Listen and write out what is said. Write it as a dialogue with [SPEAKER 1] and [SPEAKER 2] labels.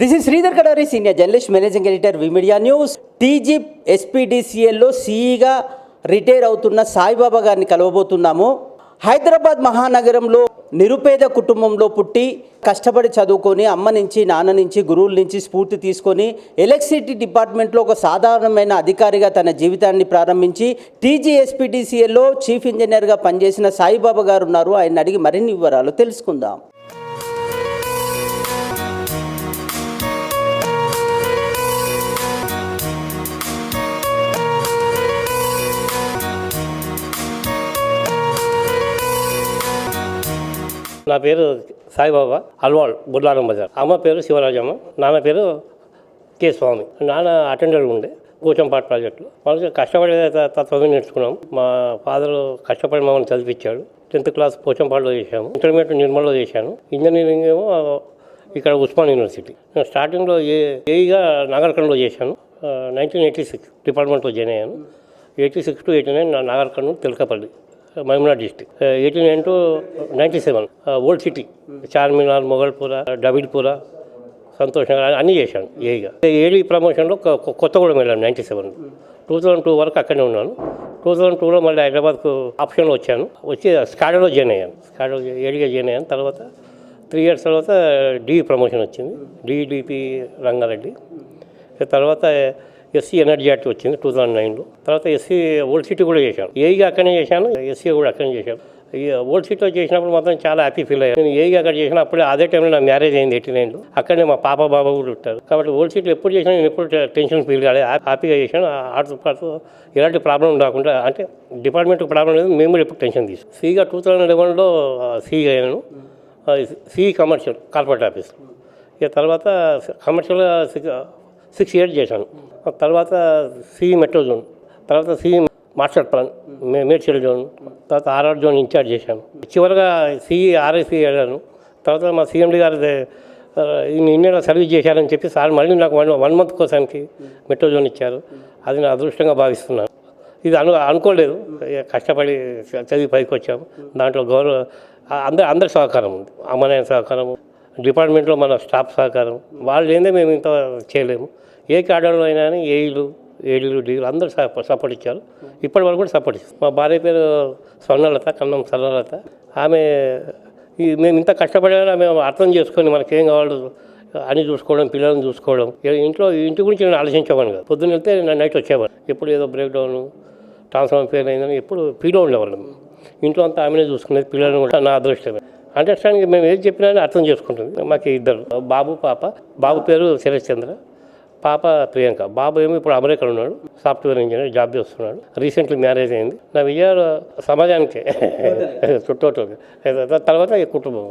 [SPEAKER 1] This is Sridhar Kadari senior journalist managing editor Vmedia news TG ఎస్పీడీసీఎల్లో సీఈగా retire అవుతున్న సాయిబాబా గారిని కలవబోతున్నాము. హైదరాబాద్ మహానగరంలో నిరుపేద కుటుంబంలో పుట్టి కష్టపడి చదువుకొని అమ్మ నుంచి నాన్న నుంచి గురువుల నుంచి స్ఫూర్తి తీసుకొని ఎలక్ట్రిసిటీ డిపార్ట్మెంట్లో ఒక సాధారణమైన అధికారిగా తన జీవితాన్ని ప్రారంభించి టీజీఎస్పీటీసీఎల్లో చీఫ్ ఇంజనీర్గా పనిచేసిన సాయిబాబా గారు ఉన్నారు. ఆయన అడిగి మరిన్ని వివరాలు తెలుసుకుందాం.
[SPEAKER 2] నా పేరు సాయిబాబా అల్వాల్ బుడ్లారం బజార్. అమ్మ పేరు శివరాజమ్మ నాన్న పేరు కె స్వామి. నాన్న అటెండర్ ఉండే కూచంపాట ప్రాజెక్టులో. మనకి కష్టపడే త- తత్వం నేర్చుకున్నాం. మా ఫాదర్ కష్టపడి మమ్మల్ని చదివించాడు టెన్త్ క్లాస్ పోచంపాడులో చేశాము. ఇంటర్మీడియట్ నిర్మల్లో చేశాను. ఇంజనీరింగ్ ఏమో ఇక్కడ ఉస్మాన్ యూనివర్సిటీ. నేను స్టార్టింగ్లో ఏ ఏఈగా నాగర్కర్ణలో చేశాను. నైన్టీన్ ఎయిటీ సిక్స్ డిపార్ట్మెంట్లో జాయిన్ అయ్యాను. Eighty six to eighty nine నా నాగర్కర్ణ Telakapalli. మహమూనా district eighteen nine to ninety seven old city Charminar Moghalpura Dabeerpura Santosh Nagar అన్నీ చేశాను ఏగా ఏడీ ప్రమోషన్లో కొత్తగూడెం వెళ్ళాను ninety seven. Two thousand two వరకు అక్కడే ఉన్నాను. టూ థౌజండ్ టూలో మళ్ళీ హైదరాబాద్కు ఆప్షన్లో వచ్చాను. వచ్చి స్కాడోలో జాయిన్ అయ్యాను. స్కాడో ఏడిగా జాయిన్ అయ్యాను తర్వాత త్రీ ఇయర్స్ తర్వాత డి ప్రమోషన్ వచ్చింది డిడిపి రంగారెడ్డి. తర్వాత ఎస్సీ ఎనర్జీ యాక్ట్ వచ్చింది టూ థౌజండ్ నైన్లో తర్వాత ఎస్సీ ఓల్డ్ సిటీ కూడా చేశాను ఏఈగా అక్కడనే చేశాను ఎస్సీ కూడా అక్కడనే చేశాను ఈ ఓల్డ్ సిటీలో చేసినప్పుడు మాత్రం చాలా హ్యాపీ ఫీల్ అయ్యాను నేను ఏఈగా అక్కడ చేసిన అప్పుడే అదే టైంలో నా మ్యారేజ్ అయింది ఎయిటీ నైన్లో అక్కడనే మా పాప బాబా కూడా ఉంటారు కాబట్టి ఓల్డ్ సిటీలో ఎప్పుడు చేసినా నేను ఎప్పుడు టెన్షన్ ఫీల్ కాలేదు హ్యాపీగా చేశాను ఆడుతూ పాటు ఎలాంటి ప్రాబ్లం రాకుండా అంటే డిపార్ట్మెంట్కి ప్రాబ్లం లేదు మేము కూడా ఎప్పుడు టెన్షన్ తీసు సీగా టూ థౌజండ్ లెవెన్లో సీగా అయ్యాను సిఈ కమర్షియల్ కార్పొరేట్ ఆఫీస్ ఇక తర్వాత కమర్షియల్ సిక్స్ ఇయర్స్ చేశాను. తర్వాత సిఈ మెట్రో జోన్ తర్వాత CE master plan Medchal zone తర్వాత ఆర్ఆర్ జోన్ ఇన్ఛార్జ్ చేశాను. చివరిగా సిఈ ఆర్ఐసి వెళ్ళాను. తర్వాత మా సీఎండి గారు ఇన్నేళ్ళ సర్వీస్ చేశారని చెప్పి సార్ మళ్ళీ నాకు వన్ వన్ మంత్ కోసానికి మెట్రో జోన్ ఇచ్చారు. అది నా అదృష్టంగా భావిస్తున్నాను. ఇది అను అనుకోలేదు. కష్టపడి చదివి పైకి వచ్చాము. దాంట్లో గౌరవ అందరి అందరి సహకారం ఉంది. అమ్మనాయన సహకారం డిపార్ట్మెంట్లో మన స్టాఫ్ సహకారం. వాళ్ళు ఏందే మేము ఇంత చేయలేము. ఏ క్యాడర్లో అయినా కానీ ఏఈలు ఏడీలు డీలు అందరూ సపోర్ట్ ఇచ్చారు. ఇప్పటి వరకు కూడా సపోర్ట్ ఇస్తారు మా భార్య పేరు స్వర్ణలత కన్నం సరళలత ఆమె ఈ మేము ఇంత కష్టపడేలా మేము అర్థం చేసుకొని మనకేం కావాలో అని చూసుకోవడం పిల్లల్ని చూసుకోవడం. ఇంట్లో ఇంటి గురించి నేను ఆలోచించేవాడిని కాదు. పొద్దున్న వెళ్తే నైట్ వచ్చేవాడు ఎప్పుడు ఏదో బ్రేక్ డౌన్ ట్రాన్స్ఫార్మర్ ఫెయిల్ అయిందని ఎప్పుడు ఫీల్ ఉండేవాళ్ళం. ఇంట్లో అంతా ఆమెనే చూసుకునేది పిల్లలను కూడా నా అదృష్టమే. అండర్స్టాండింగ్ మేము ఏది చెప్పినా అని అర్థం చేసుకుంటుంది. మాకు ఇద్దరు బాబు పాప. బాబు పేరు శరత్ చంద్ర పాప ప్రియాంక. బాబు ఏమో ఇప్పుడు అమెరికాలో ఉన్నాడు సాఫ్ట్వేర్ ఇంజనీర్ జాబ్ చేస్తున్నాడు. రీసెంట్లీ మ్యారేజ్ అయింది. నా విజయాలు సమాజానికి. చుట్టూ తర్వాత కుటుంబం.